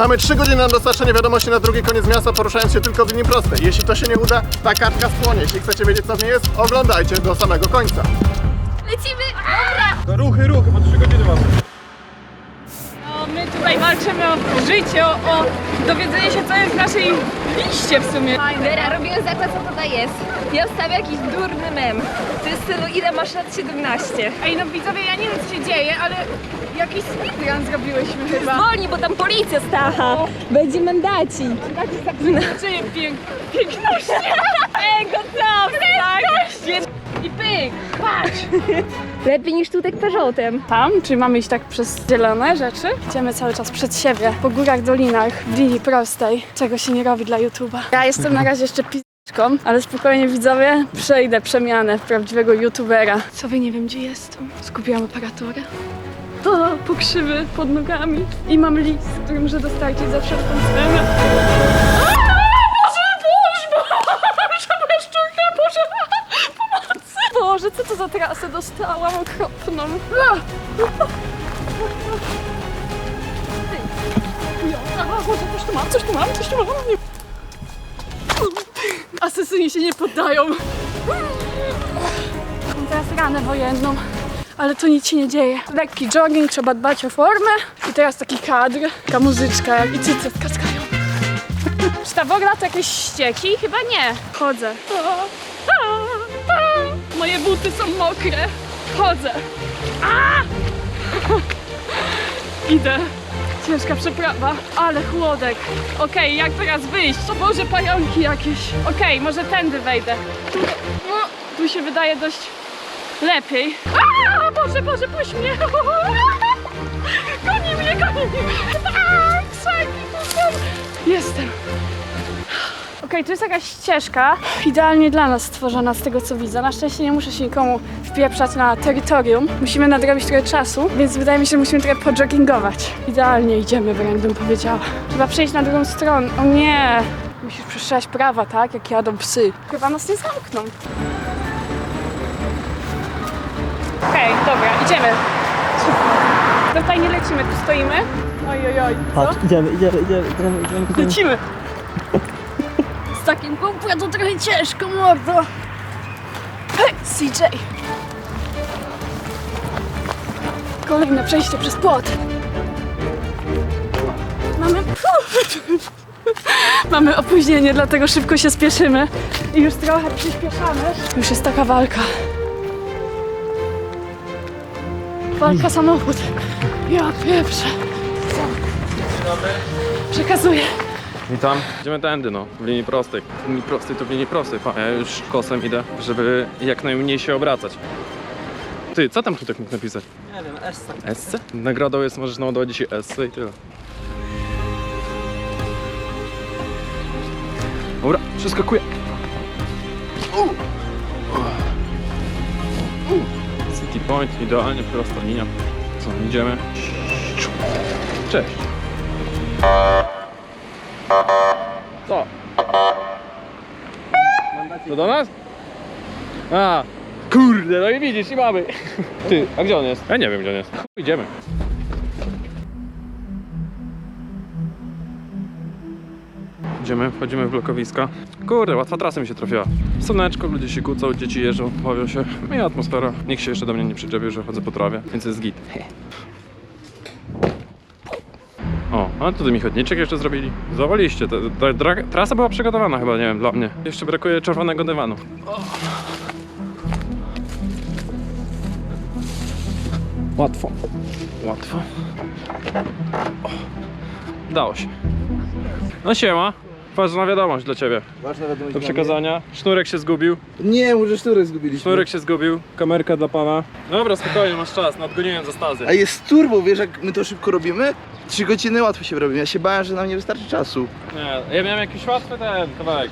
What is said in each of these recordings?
Mamy 3 godziny na dostarczenie wiadomości na drugi koniec miasta, poruszając się tylko w linii prostej. Jeśli to się nie uda, ta kartka spłonie. Jeśli chcecie wiedzieć co w niej jest, oglądajcie do samego końca. Lecimy! Dobra! To ruchy, ruchy, bo 3 godziny mamy. No, my tutaj walczymy o życie, o, dowiedzenie się, co jest w naszej liście w sumie. Wera, robimy zakład, co tutaj jest. Ja wstawię jakiś durny mem. To jest stylu, ile masz lat 17. Ej, no widzowie, ja nie wiem, co się dzieje, ale jakiś speedrun zrobiłyśmy chyba. Zwolnij, bo tam policja stacha. Będzie mandaci. Tak jest tak znaczenie pięk piękności. Ej, gotowy, tak? I pyk, patrz. Lepiej niż tutaj Peugeotem. Tam? Czy mamy iść tak przez zielone rzeczy? Idziemy cały czas przed siebie, po górach, dolinach, w linii prostej, czego się nie robi dla YouTube'a. Ja jestem na razie jeszcze pizyczką, ale spokojnie widzowie, przejdę przemianę w prawdziwego YouTubera. Co wy nie wiem, gdzie jestem. Zgubiłam aparaturę. To pokrzywy pod nogami i mam list, który muszę dostarczyć za wszelką cenę. To za trasę dostałam okropną. A, coś tu mam, coś tu mam, coś tu mam. Nie. Asesyni się nie poddają. Mam teraz ranę wojenną, ale to nic się nie dzieje. Lekki jogging, trzeba dbać o formę. I teraz taki kadr, taka muzyczka i cyce skaskają. Czy ta woda to jakieś ścieki? Chyba nie. Chodzę. Moje buty są mokre. Chodzę. A! Idę. Ciężka przeprawa, ale chłodek. Okej, jak teraz wyjść? O Boże, pająki jakieś. Okej, może tędy wejdę. Tu, no, tu się wydaje dość lepiej. A, Boże, Boże, puść mnie. Goni mnie, goni mnie. A, kurde. Jestem. Okej, tu jest jakaś ścieżka, idealnie dla nas stworzona z tego co widzę. Na szczęście nie muszę się nikomu wpieprzać na terytorium. Musimy nadrobić trochę czasu, więc wydaje mi się, że musimy trochę podjoggingować. Idealnie idziemy, wręcz bym powiedziała. Trzeba przejść na drugą stronę. O nie! Musisz przestrzegać prawa, tak? Jak jadą psy. Chyba nas nie zamkną. Okej, dobra, idziemy. Tutaj nie lecimy, tu stoimy. Oj, oj, oj. Co? Patrz, idziemy, idziemy, idziemy, idziemy, idziemy, idziemy. Lecimy! Z takim GoPro to trochę ciężko, mordo. Hej, CJ! Kolejne przejście przez płot. Mamy... Mamy opóźnienie, dlatego szybko się spieszymy. I już trochę przyspieszamy. Już jest taka walka. Walka samochód. Ja pierwsze. Przekazuję. Witam. Idziemy tędy, no, w linii prostej. W linii prostej to w linii prostej. Pa, ja już kosem idę, żeby jak najmniej się obracać. Ty, co tam Hutek mógł napisać? Nie wiem, Essa. SC? Nagrodą jest, możesz naładować dzisiaj SC i tyle. Dobra, przeskakuję. U. U. City Point, idealnie prosta linia. Co, idziemy? Cześć. To do nas? A, kurde, no i widzisz, i mamy. Ty, a gdzie on jest? Ja nie wiem, gdzie on jest. Idziemy. Idziemy, wchodzimy w blokowiska. Kurde, łatwa trasa mi się trafiła. Słoneczko, ludzie się kłócą, dzieci jeżdżą, bawią się. Miła atmosfera. Nikt się jeszcze do mnie nie przyczepił, że chodzę po trawie, więc jest git. O, a tutaj mi chodniczek jeszcze zrobili. Zawaliście. Ta, ta, trasa była przygotowana chyba, nie wiem, dla mnie. Jeszcze brakuje czerwonego dywanu. O. Łatwo. Łatwo. O. Dało się. No siema. Ważna wiadomość dla ciebie. Ważna wiadomość Do przekazania. Sznurek się zgubił. Nie, może szturek zgubiliśmy. Sznurek się zgubił. Kamerka dla pana. Dobra, spokojnie, masz czas. Nadgoniłem za stazy. A jest turbo, wiesz jak my to szybko robimy? Trzy godziny łatwo się robi. Ja się bałem, że nam nie wystarczy czasu. Nie, ja miałem jakiś łatwy ten kawałek.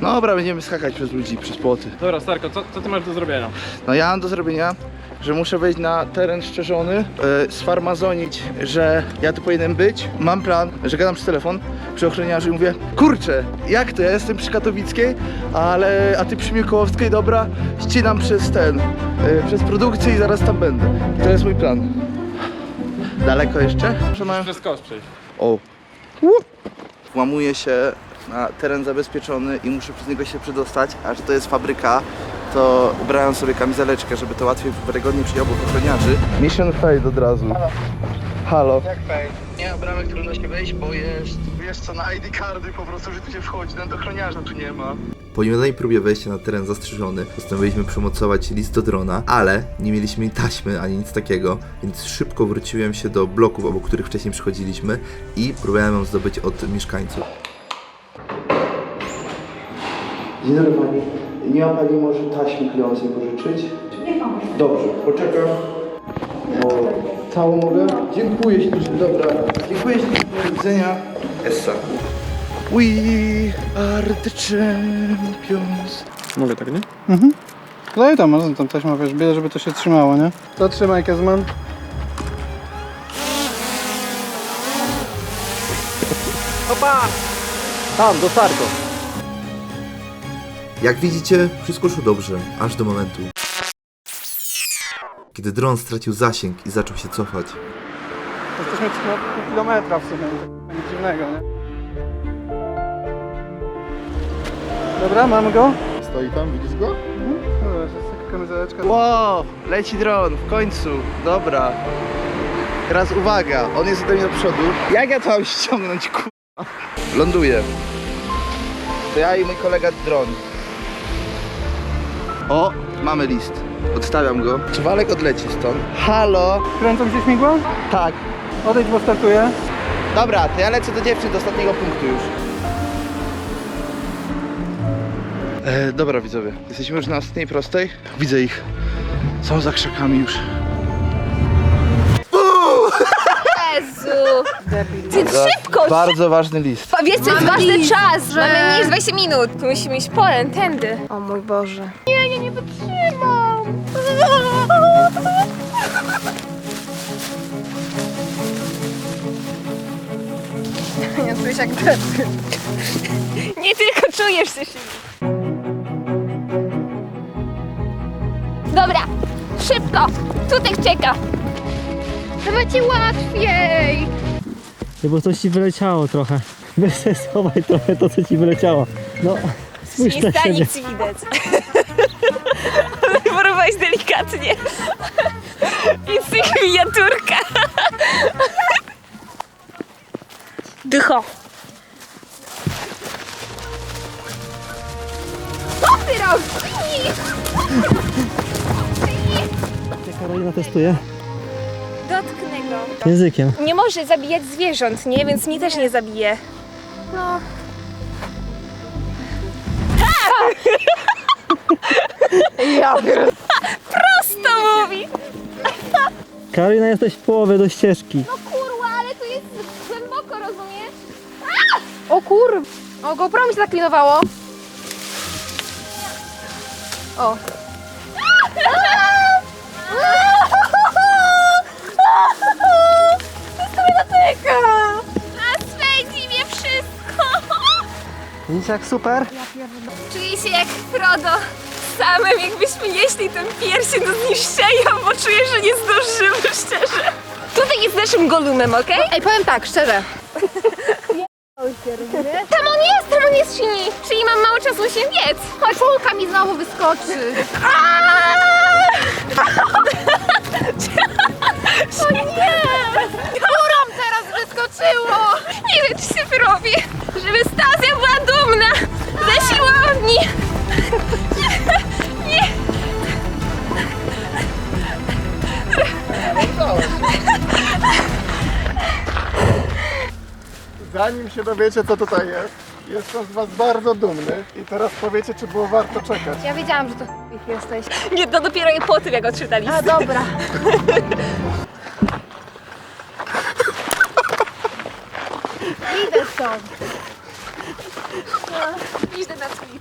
No dobra, będziemy skakać przez ludzi, przez płoty. Dobra, Starko, co, co ty masz do zrobienia? No ja mam do zrobienia, że muszę wejść na teren szczerzony, yy, sfarmazonić, że ja tu powinienem być. Mam plan, że gadam przez telefon przy ochroniarzu i mówię, kurczę, jak to, ja jestem przy Katowickiej, ale, a ty przy Mikołowskiej, dobra, ścinam przez ten, yy, przez produkcję i zaraz tam będę. I to jest mój plan. Daleko jeszcze? Że mają... Przez kosz przejść. O, Włamuję się na teren zabezpieczony i muszę przez niego się przedostać, a że to jest fabryka, to ubrałem sobie kamizeleczkę, żeby to łatwiej, wiarygodnie przyjął obok ochroniarzy. Mission failed od razu. Halo. Jak fail? Nie, bramek trudno się wejść, bo jest... Wiesz co, na ID cardy po prostu, że tu się wchodzi, nawet ochroniarza tu nie ma. Po nieudanej próbie wejścia na teren zastrzeżony postanowiliśmy przymocować list do drona, ale nie mieliśmy taśmy ani nic takiego, więc szybko wróciłem się do bloków, obok których wcześniej przychodziliśmy i próbowałem ją zdobyć od mieszkańców. Dzień dobry pani. Nie ma pani może taśmy klejącej pożyczyć? Nie mam. Dobrze, poczekam. O, całą mogę? Dziękuję ślicznie, dobra. Dziękuję ślicznie, do widzenia. Essa. We are the champions. Mogę tak, nie? No i tam, można tam taśma, wiesz, byle żeby to się trzymało, nie? To trzymaj, Kezman. Tam, do Sarko. Jak widzicie, wszystko szło dobrze, aż do momentu, kiedy dron stracił zasięg i zaczął się cofać. Jesteśmy na pół kilometra w sumie, nic dziwnego, nie? Dobra, mamy go? Stoi tam, widzisz go? No, jest taka kamizeleczka. Wow, leci dron, w końcu. Dobra. Teraz uwaga, on jest ode mnie do przodu. Jak ja to mam ściągnąć, kurwa? Ląduję. To ja i mój kolega dron. O, mamy list. Odstawiam go. Czy Walek odleci stąd? Halo? Kręcą się śmigła? Tak. Odejdź, bo startuję. Dobra, to ja lecę do dziewczyn do ostatniego punktu już. E, dobra widzowie, jesteśmy już na ostatniej prostej. Widzę ich. Są za krzakami już. Jezu! Ty szybko! Bardzo ważny list. Wiesz co jest ważny czas, że... Mamy mniej niż 20 minut. Tu musimy iść polem, tędy. O mój Boże. Nie, ja nie wytrzymam. Nie czujesz jak. Nie tylko czujesz się silnie. Dobra, szybko. Tutek czeka. To będzie łatwiej. Nie, bo coś ci wyleciało trochę. Weź sobie schowaj trochę to, co ci wyleciało. No, spójrz na siebie. nic widać. Ale porwałeś delikatnie. Jest miniaturka. Dycho. Co ty robisz? Karolina testuje Dotknę go. językiem. Nie może zabijać zwierząt, nie? Więc mnie też nie zabije. No. Ja Prosto mówi. Karolina, jesteś w połowie do ścieżki. No kurwa, ale tu jest głęboko, rozumiesz? O kur... O, GoPro mi się zaklinowało. O. jak super? Czuję się jak Frodo. Samym jakbyśmy nieśli ten pierścień do zniszczenia, bo czuję, że nie zdążymy, szczerze. Tutaj jest naszym golumem, okej? Ej, powiem tak, szczerze. Tam on jest, tam on jest silni. Czyli mam mało czasu się biec. Chodź, półka mi znowu wyskoczy. O nie! Górą teraz wyskoczyło! Nie Zanim się dowiecie, co tutaj jest, jestem z was bardzo dumny i teraz powiecie, czy było warto czekać. Ja wiedziałam, że to ich jesteś. Nie, to dopiero po tym, jak odczytaliście. A, dobra. Idę stąd. Idę na Twitch.